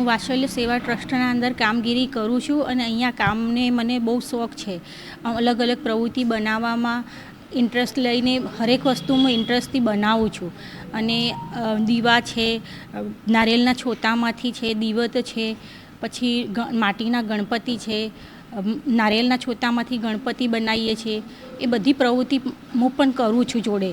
હું વાત્સલ્ય સેવા ટ્રસ્ટના અંદર કામગીરી કરું છું અને અહીંયા કામને મને બહુ શોખ છે. અલગ અલગ પ્રવૃત્તિ બનાવવામાં ઇન્ટરેસ્ટ લઈને હરેક વસ્તુ હું ઇન્ટરેસ્ટથી બનાવું છું. અને દીવા છે નારિયેલના છોતામાંથી છે, દીવત છે, પછી માટીના ગણપતિ છે નારિયેલના છોતામાંથી ગણપતિ બનાવીએ છીએ. એ બધી પ્રવૃત્તિ હું પણ કરું છું જોડે.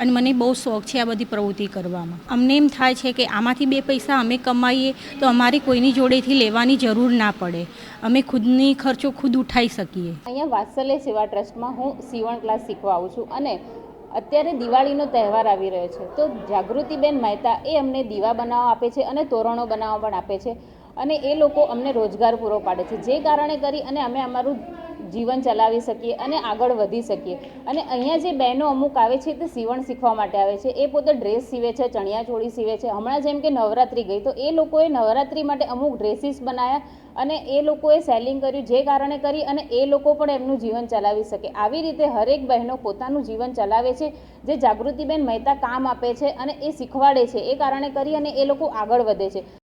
અને મને બહુ શોખ છે આ બધી પ્રવૃત્તિ કરવામાં. અમને એમ થાય છે કે આમાંથી બે પૈસા અમે કમાઈએ તો અમારે કોઈની જોડેથી લેવાની જરૂર ના પડે. અમે ખુદની ખર્ચો ખુદ ઉઠાવી શકીએ. અહીંયા વાત્સલ્ય સેવા ટ્રસ્ટમાં હું સીવણ ક્લાસ શીખવા આવું છું અને અત્યારે દિવાળીનો તહેવાર આવી રહ્યો છે. તો જાગૃતિબેન મહેતા એ અમને દીવા બનાવવા આપે છે અને તોરણો બનાવવા પણ આપે છે. અને એ લોકો અમને રોજગાર પૂરો પાડે છે. જે કારણે કરી અને અમે અમારું જીવન ચલાવી શકીએ અને આગળ વધી શકીએ. અને અહીંયા જે બહેનો અમુક આવે છે તે સીવણ શીખવા માટે આવે છે. એ પોતે ડ્રેસ સીવે છે, ચણિયા ચોળી સીવે છે. હમણાં જેમ કે નવરાત્રિ ગઈ, તો એ લોકોએ નવરાત્રિ માટે અમુક ડ્રેસીસ બનાવ્યા અને એ લોકોએ સેલિંગ કર્યું જે કારણે કરી અને એ લોકો પણ એમનું જીવન ચલાવી શકે. આવી રીતે હરેક બહેનો પોતાનું જીવન ચલાવે છે, જે જાગૃતિબેન મહેતા કામ આપે છે અને એ શીખવાડે છે. એ કારણે કરી અને એ લોકો આગળ વધે છે.